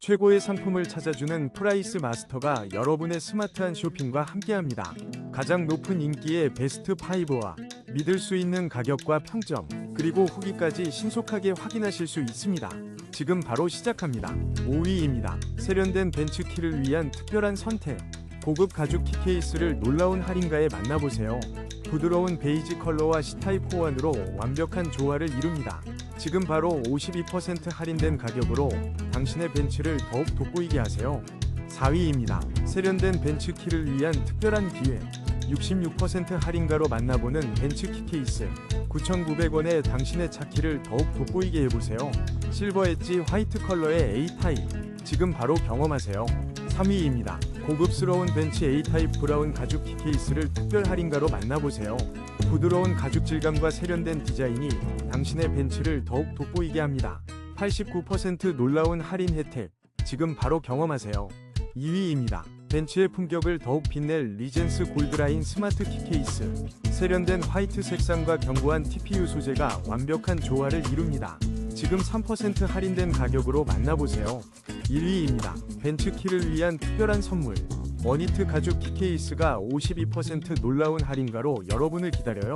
최고의 상품을 찾아주는 프라이스 마스터가 여러분의 스마트한 쇼핑과 함께합니다. 가장 높은 인기의 베스트 5와 믿을 수 있는 가격과 평점, 그리고 후기까지 신속하게 확인하실 수 있습니다. 지금 바로 시작합니다. 5위입니다. 세련된 벤츠키를 위한 특별한 선택. 고급 가죽 키 케이스를 놀라운 할인가에 만나보세요. 부드러운 베이지 컬러와 C타입 호환으로 완벽한 조화를 이룹니다. 지금 바로 52% 할인된 가격으로 당신의 벤츠를 더욱 돋보이게 하세요. 4위입니다. 세련된 벤츠 키를 위한 특별한 기회. 66% 할인가로 만나보는 벤츠 키 케이스. 9,900원에 당신의 차 키를 더욱 돋보이게 해보세요. 실버 엣지 화이트 컬러의 A타입. 지금 바로 경험하세요. 3위입니다. 고급스러운 벤츠 A타입 브라운 가죽 키 케이스를 특별 할인가로 만나보세요. 부드러운 가죽 질감과 세련된 디자인이 당신의 벤츠를 더욱 돋보이게 합니다. 89% 놀라운 할인 혜택. 지금 바로 경험하세요. 2위입니다. 벤츠의 품격을 더욱 빛낼 리젠스 골드라인 스마트 키 케이스. 세련된 화이트 색상과 견고한 TPU 소재가 완벽한 조화를 이룹니다. 지금 3% 할인된 가격으로 만나보세요. 1위입니다. 벤츠 키를 위한 특별한 선물. 원히트 가죽 키 케이스가 52% 놀라운 할인가로 여러분을 기다려요.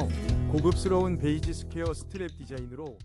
고급스러운 베이지 스퀘어 스트랩 디자인으로